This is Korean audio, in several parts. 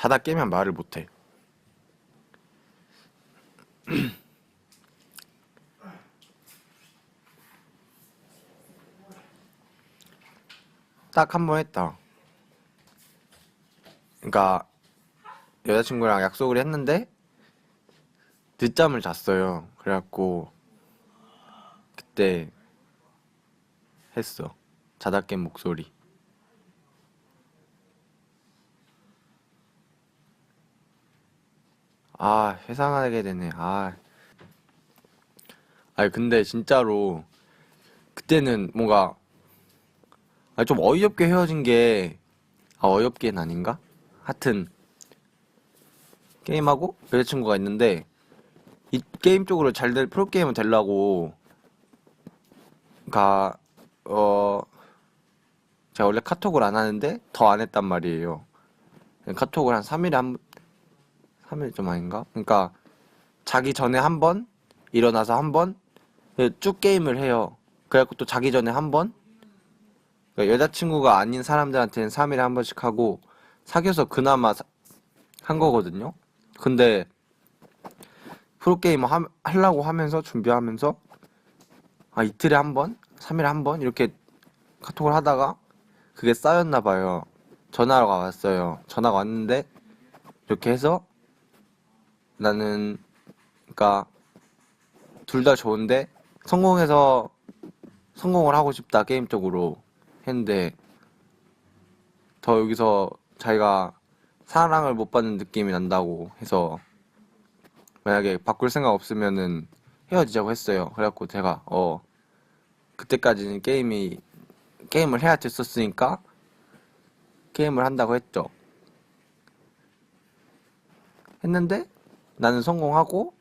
자다 깨면 말을 못해. 딱 한 번 했다. 그러니까 여자친구랑 약속을 했는데 늦잠을 잤어요. 그래갖고 그때 했어. 자다 깬 목소리. 아, 회상하게 되네. 아. 아니, 근데 진짜로, 그때는 뭔가, 아, 좀 어이없게 헤어진 게, 아, 어이없게는 아닌가? 하여튼, 게임하고 여자친구가 있는데, 이 게임 쪽으로 잘 될, 프로게이머 되려고, 가, 어, 제가 원래 카톡을 안 하는데, 더 안 했단 말이에요. 카톡을 한 3일에 한, 3일 좀 아닌가? 그러니까 자기 전에 한 번, 일어나서 한 번, 쭉 게임을 해요. 그래갖고 또 자기 전에 한 번, 그러니까 여자친구가 아닌 사람들한테는 3일에 한 번씩 하고, 사귀어서 그나마 사- 한 거거든요. 근데 프로게이머 하, 하려고 하면서 준비하면서 아 이틀에 한 번, 3일에 한 번 이렇게 카톡을 하다가 그게 쌓였나 봐요. 전화가 왔어요. 전화가 왔는데 이렇게 해서 나는 그러니까 둘 다 좋은데 성공해서 성공을 하고 싶다 게임 쪽으로 했는데 더 여기서 자기가 사랑을 못 받는 느낌이 난다고 해서 만약에 바꿀 생각 없으면은 헤어지자고 했어요. 그래갖고 제가 어 그때까지는 게임이 게임을 해야 됐었으니까 게임을 한다고 했죠. 했는데 나는 성공하고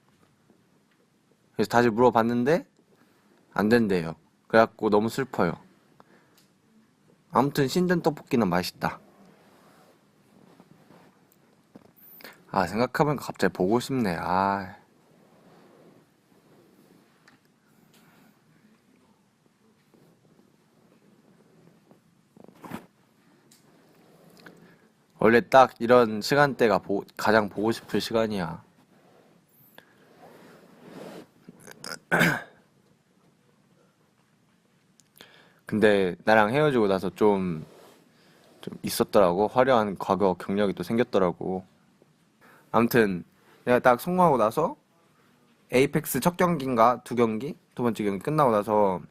그래서 다시 물어봤는데 안 된대요. 그래갖고 너무 슬퍼요. 아무튼 신전 떡볶이는 맛있다. 아 생각해보니까 갑자기 보고 싶네. 아 원래 딱 이런 시간대가 보- 가장 보고 싶을 시간이야. 근데 나랑 헤어지고 나서 좀, 좀 있었더라고. 화려한 과거 경력이 또 생겼더라고. 아무튼 내가 딱 성공하고 나서 에이펙스 첫 경기인가 두 경기? 두 번째 경기 끝나고 나서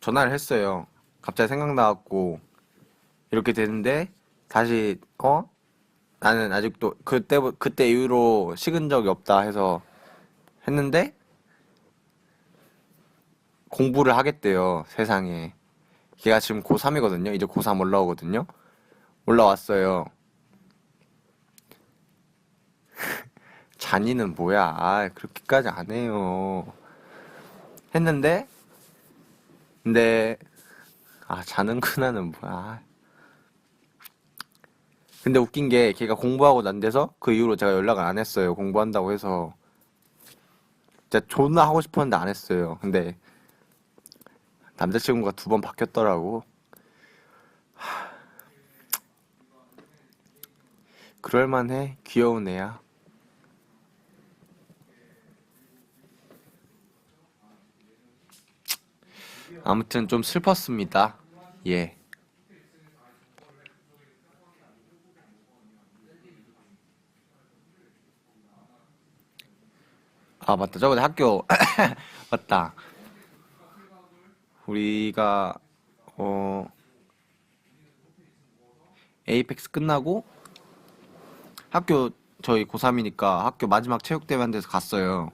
전화를 했어요. 갑자기 생각나갖고 이렇게 되는데 다시 어? 나는 아직도 그때 그때 이후로 식은 적이 없다 해서 했는데 공부를 하겠대요 세상에. 걔가 지금 고3이거든요. 이제 고3 올라오거든요. 올라왔어요. 잔이는 뭐야? 아 그렇게까지 안 해요. 했는데 근데 아 자는구나는 뭐야 근데 웃긴 게 걔가 공부하고 난 데서 그 이후로 제가 연락을 안 했어요. 공부한다고 해서. 진짜 존나 하고 싶었는데 안 했어요. 근데 남자친구가 두 번 바뀌었더라고. 하, 그럴만해. 귀여운 애야. 아무튼 좀 슬펐습니다. 예 아, 맞다. 저번에 학교, 맞다. 우리가, 어, 에이펙스 끝나고 학교, 저희 고3이니까 학교 마지막 체육대회 한 데서 갔어요.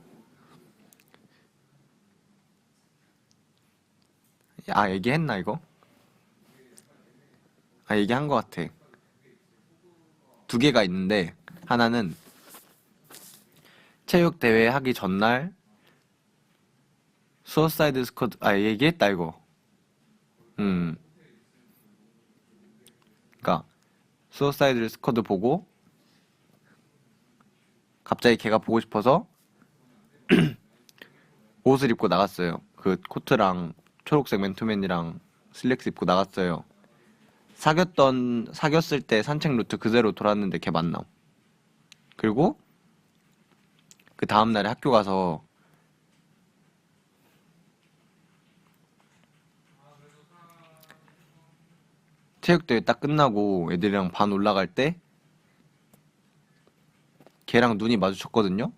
아, 얘기했나, 이거? 아, 얘기한 것 같아. 두 개가 있는데, 하나는 체육 대회 하기 전날 수어사이드 스쿼드 아 얘기했다 이거. 음. 그니까 수어사이드 스쿼드 보고 갑자기 걔가 보고 싶어서 옷을 입고 나갔어요. 그 코트랑 초록색 맨투맨이랑 슬랙스 입고 나갔어요. 사귀었던 사귀었을 때 산책 루트 그대로 돌았는데 걔 만남. 그리고 그 다음 날에 학교 가서 체육대회 딱 끝나고 애들이랑 반 올라갈 때 걔랑 눈이 마주쳤거든요.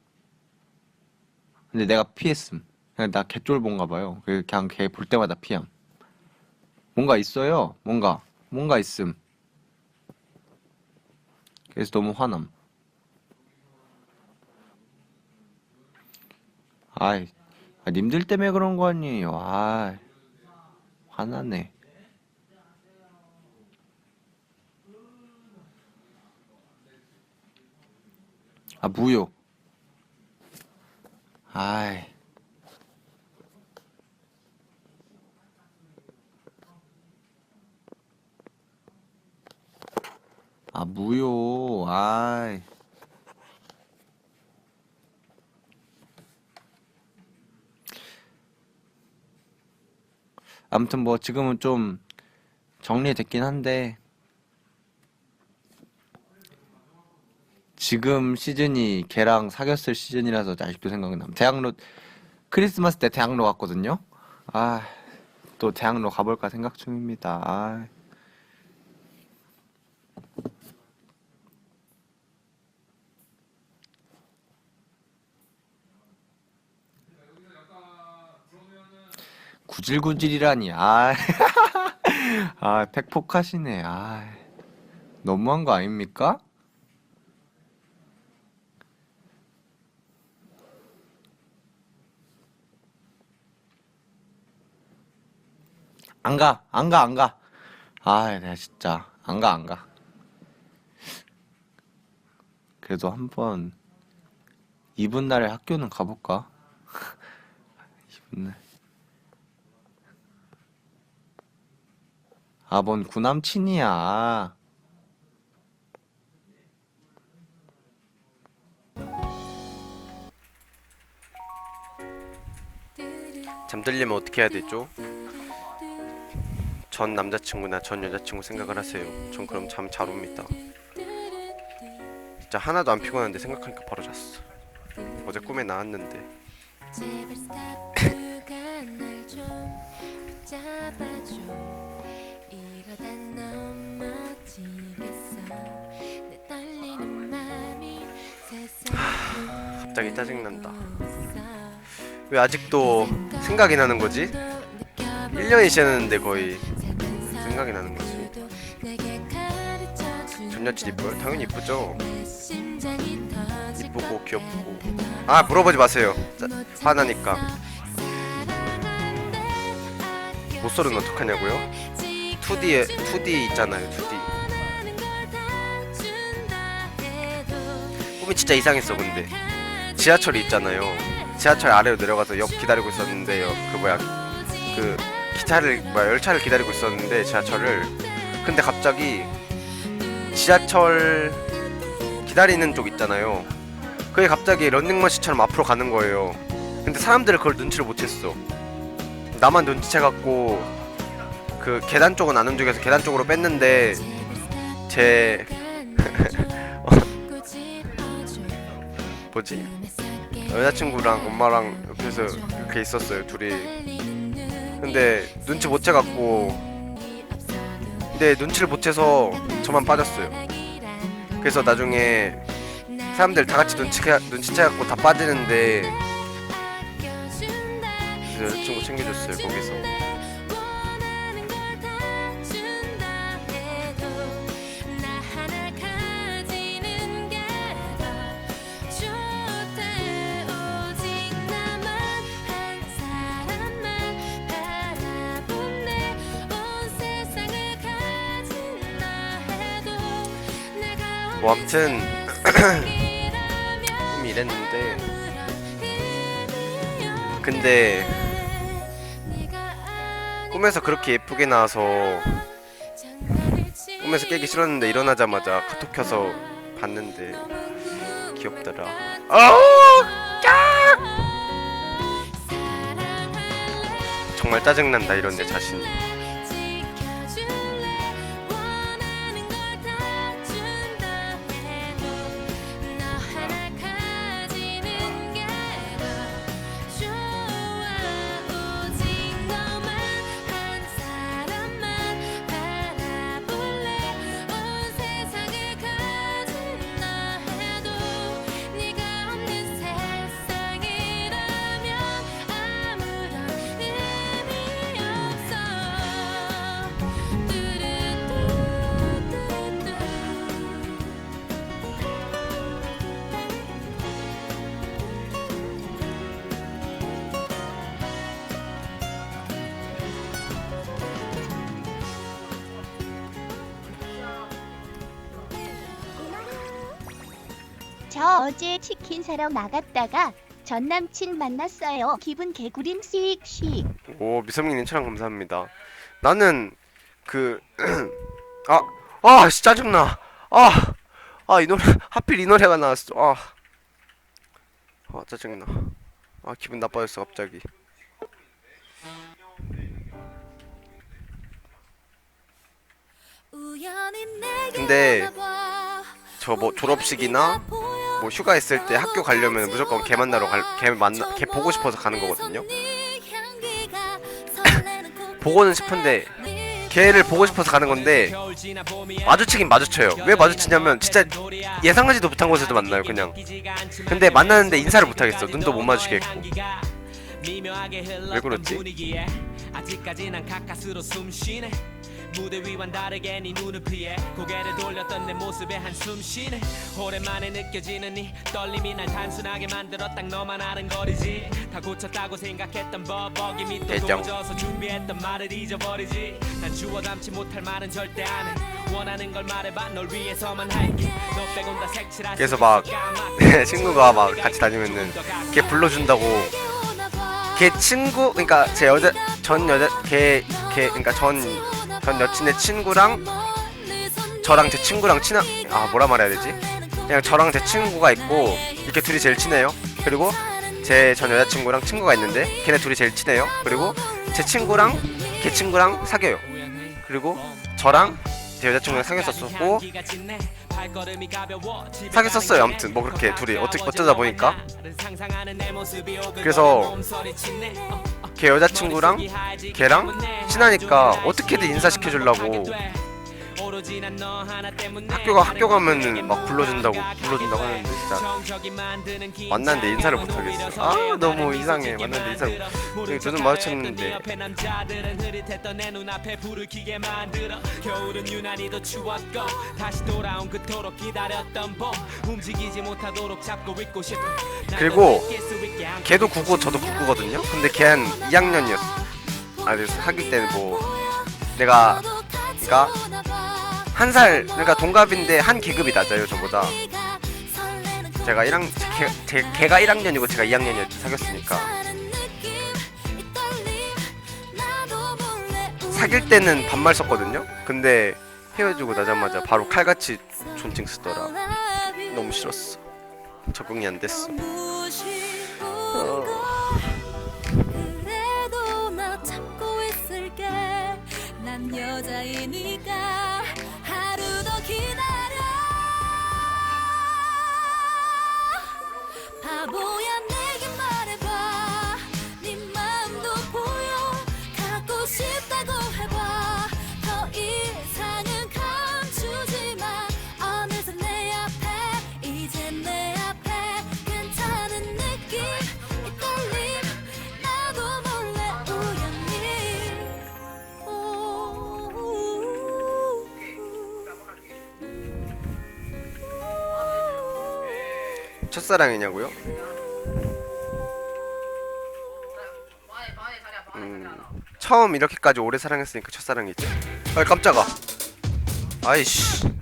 근데 내가 피했음. 그냥 나 개쫄본가 봐요. 그- 그냥 걔 볼 때마다 피함. 뭔가 있어요. 뭔가 뭔가 있음. 그래서 너무 화남. 아이, 아, 님들 때문에 그런 거 아니에요. 아, 화나네. 아, 무효. 아이. 아, 무효. 아이. 아무튼 뭐 지금은 좀 정리됐긴 한데 지금 시즌이 걔랑 사귀었을 시즌이라서 아직도 생각이 남. 대학로 크리스마스 때 대학로 갔거든요. 아, 또 대학로 가볼까 생각 중입니다. 아. 구질구질이라니. 아, 아, 팩폭하시네. 아, 너무한 거 아닙니까? 안 가, 안 가, 안 가. 아, 내가 진짜 안 가, 안 가. 그래도 한번 이분 날에 학교는 가볼까? 이분 날. 아, 뭔 구남친이야. 잠들려면 어떻게 해야 되죠? 전 남자친구나 전 여자친구 생각을 하세요. 전 그럼 잠 잘 옵니다. 진짜 하나도 안 피곤한데 생각하니까 바로 잤어. 어제 꿈에 나왔는데 갑자기 짜증난다. 왜 아직도 생각이 나는 거지? 1년이 지났는데 거의 생각이 나는 거지. 전 여친 이뻐요? 당연히 이쁘죠. 이쁘고 귀엽고. 아 물어보지 마세요. 짜, 화나니까. 모쏠은 어떡하냐고요? 2D에 2D 있잖아요. 2D. 꿈이 진짜 이상했어 근데. 지하철이 있잖아요. 지하철 아래로 내려가서 역 기다리고 있었는데 요. 그 뭐야 그 기차를 뭐야 열차를 기다리고 있었는데 지하철을 근데 갑자기 지하철 기다리는 쪽 있잖아요. 그게 갑자기 런닝머신처럼 앞으로 가는 거예요. 근데 사람들은 그걸 눈치를 못 챘어. 나만 눈치채 갖고 그 계단 쪽은 안 움직여서 계단 쪽으로 뺐는데 제 뭐지? 여자친구랑 엄마랑 옆에서 이렇게 있었어요 둘이. 근데 눈치 못 채갖고. 근데 눈치를 못 채서 저만 빠졌어요. 그래서 나중에 사람들 다 같이 눈치 눈치 채갖고 다 빠지는데 그래서 여자친구 챙겨줬어요 거기서 뭐 아무튼 꿈이 이랬는데 근데 꿈에서 그렇게 예쁘게 나와서 꿈에서 깨기 싫었는데 일어나자마자 카톡 켜서 봤는데 귀엽더라. 아우 정말 짜증난다 이런 내 자신이 어제 치킨 사러 나갔다가 전 남친 만났어요. 기분 개구림 씩씩. 오 미성민님 차량 감사합니다. 나는 그 아, 아, 씨, 짜증나. 아, 아, 이 노래, 하필 이 노래가 나왔어. 아, 아, 짜증나. 아, 기분 나빠졌어, 갑자기. 근데 저 뭐 졸업식이나 뭐 휴가 있을 때 학교 가려면 무조건 걔 만나러 갈, 걔 만나, 걔 보고 싶어서 가는 거거든요. 보고는 싶은데 걔를 보고 싶어서 가는 건데 마주치긴 마주쳐요. 왜 마주치냐면 진짜 예상하지도 못한 곳에서 만나요, 그냥. 근데 만나는데 인사를 못 하겠어. 눈도 못 마주치겠고. 왜 그렇지? 무대 위와는 다르게 네 눈을 피해 고개를 돌렸던 내 모습에 한숨 쉬네. 오랜만에 느껴지는 이 떨림이 날 단순하게 만들어 딱 너만 아는 거리지. 다 고쳤다고 생각했던 버벅이 대장. 도져서 준비했던 말을 잊어버리지. 난 주워 담지 못할 말은 절대 안해. 원하는 걸 말해봐 널 위해서만 할게. 너 빼곤 다 색칠할 그래서 수 막. 친구가 막 같이 다니면은 걔 불러준다고. 걔 친구 그러니까 제 여자 전 여자 걔 걔 그러니까 전 전 여친의 친구랑 저랑 제 친구랑 친한 아 뭐라 말해야 되지? 그냥 저랑 제 친구가 있고 이렇게 둘이 제일 친해요. 그리고 제 전 여자친구랑 친구가 있는데 걔네 둘이 제일 친해요. 그리고 제 친구랑 걔 친구랑 사귀어요. 그리고 저랑 제 여자친구랑 사귀었었고 사귀었었어요. 아무튼 뭐 그렇게 둘이 어떻게 어쩌다 보니까. 그래서 걔 여자친구랑 걔랑 친하니까 어떻게든 인사시켜 주려고 학교가 학교 가면은 막 불러준다고 불러준다고 하는데 진짜 만났는데 인사를 못 하겠어. 아 너무 이상해. 만났는데 인사를 못. 눈은 마주쳤는데 그리고 걔도 국고 저도 국고거든요. 근데 걔한 2학년이었어. 아 그래서 사귈 때는 뭐 내가 그러니까 한 살 그러니까 동갑인데 한 계급이 낮아요 저보다. 제가 1학 걔, 제, 걔가 1학년이고 제가 2학년이었 사귀었으니까 사귈 때는 반말 썼거든요. 근데 헤어지고 나자마자 바로 칼같이 존칭 쓰더라. 너무 싫었어. 적응이 안 됐어. 난 여자이 첫사랑이냐고요? 음, 처음 이렇게까지 오래 사랑했으니까 첫사랑이죠. 아 깜짝아. 아이씨.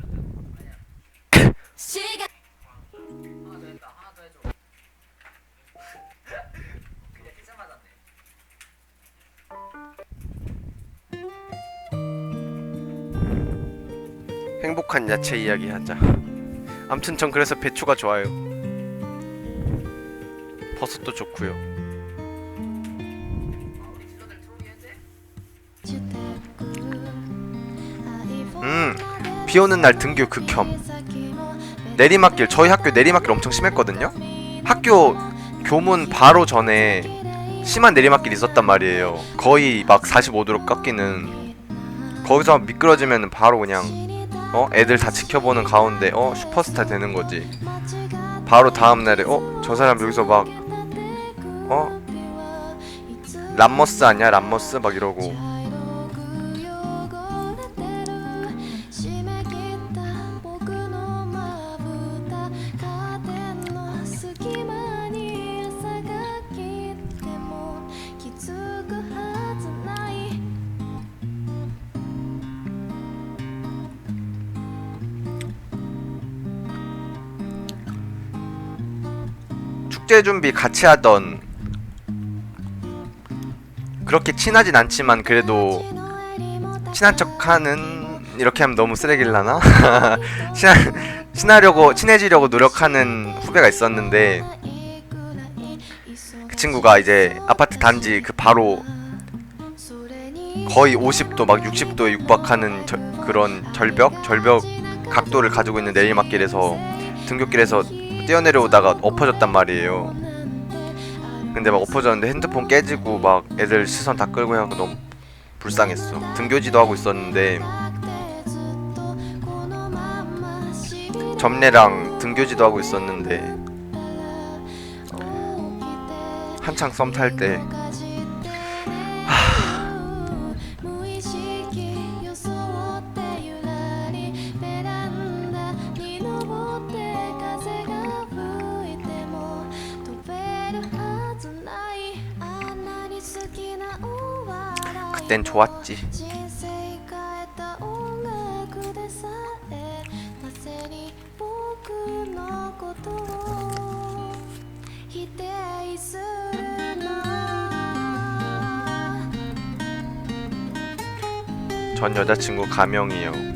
행복한 야채 이야기 하자. 암튼 전 그래서 배추가 좋아요. 버섯도 좋고요. 음, 비 오는 날 등교 극혐. 내리막길 저희 학교 내리막길 엄청 심했거든요. 학교 교문 바로 전에 심한 내리막길이 있었단 말이에요. 거의 막 45도로 깎이는. 거기서 미끄러지면 바로 그냥 어 애들 다 지켜보는 가운데 어 슈퍼스타 되는 거지. 바로 다음 날에 어 저 사람 여기서 막 어? 람머스 아니야? 람머스? 막 이러고 축제 준비 같이 하던 그렇게 친하진 않지만 그래도 친한 척하는 이렇게 하면 너무 쓰레기라나? 친하, 친하려고 친해지려고 노력하는 후배가 있었는데 그 친구가 이제 아파트 단지 그 바로 거의 50도 막 60도에 육박하는 저- 그런 절벽 절벽 각도를 가지고 있는 내리막길에서 등굣길에서 뛰어내려오다가 엎어졌단 말이에요. 근데 막 엎어졌는데 핸드폰 깨지고 막 애들 시선 다 끌고 해갖고 너무 불쌍했어. 등교지도 하고 있었는데 점례랑 등교지도 하고 있었는데 한창 썸 탈 때 그땐 좋았지. 전 여자친구 가명이요.